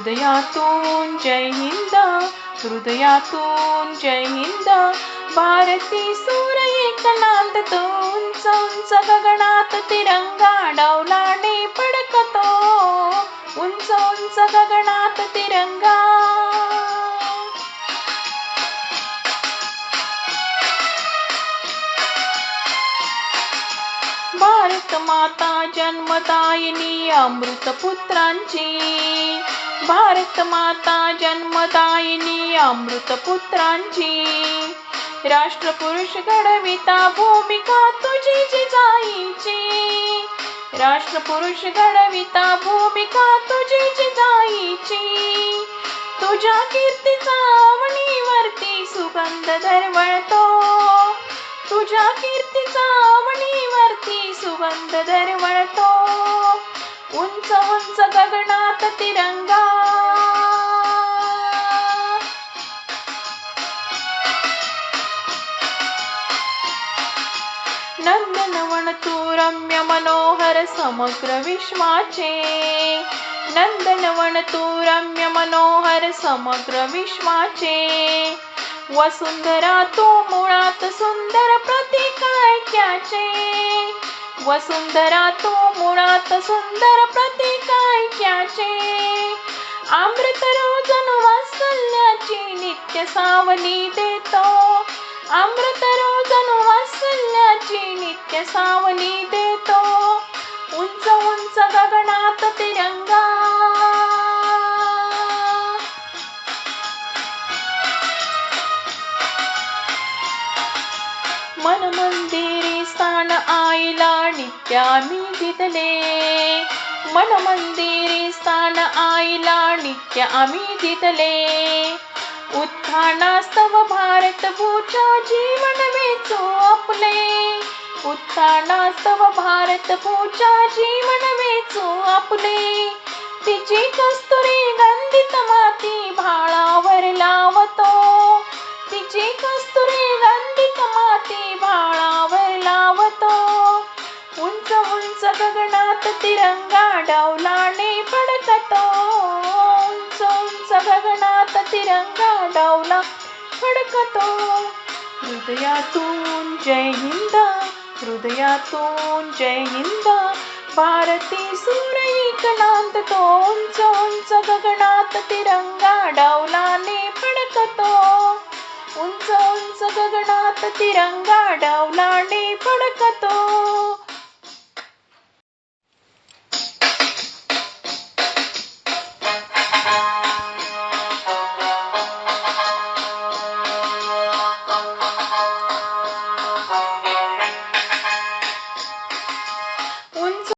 हृदयातून जय हिंद हृदयातून जय हिंद. भारती सूर एक उंच उंच गगनात तिरंगा डौलाने फडकतो. उंच उंच गगनात तिरंगा. भारत माता जन्मदायिनी अमृत पुत्रांची. भारत माता जन्मदायिनी अमृतपुत्रांची राष्ट्रपुरुष घडविता भूमिका तुझी जिजाईची राष्ट्रपुरुष घडविता भूमिका तुझी जिजाईची तुझ्या कीर्तीचा आवणीवरती सुगंध दरवळतो. तुझ्या कीर्तीचा आवणीवरती सुगंध दरवळतो. उंच उंच गगनात तिरंगा नवन तू रम्य मनोहर समग्र विश्वाचे. नंदनवन तू रम्य मनोहर समग्र विश्वाचे. वसुंधरा तू मुळात सुंदर प्रतीक ऐक्याचे वसुंधरा तू मुळात सुंदर प्रतीक ऐक्याचे अमृत रोजन वात्सल्याची नित्य सावली देतो. अमृत रोज सावनी सावली देतो. उंच उंच गगनात तिरंगा. मन मंदिरी स्थान आईला नित्य आम्ही दिदले मन मंदिरी स्थान आईला नित्य आम्ही दिदले उत्थानास्तव भारत भूचा जीवन वेचो आपले. उत्थानास्तव भारत भूचा जीवन वेचो आपले. तिची कस्तुरी गंधित माती भाळावर लावतो. तिची कस्तुरी गंधित माती भाळावर लावतो. उंच उंच गगनात तिरंगा डावलाने फडकतो. उंच उंच गगनात तिरंगा डावला फडकतो. हृदयातून जय हिंद. हृदयातून जय हिंद. भारती सूर एक नांदतो उंच उंच गगनात तिरंगा डावलाने फडकतो. उंच उंच गगनात तिरंगा डाव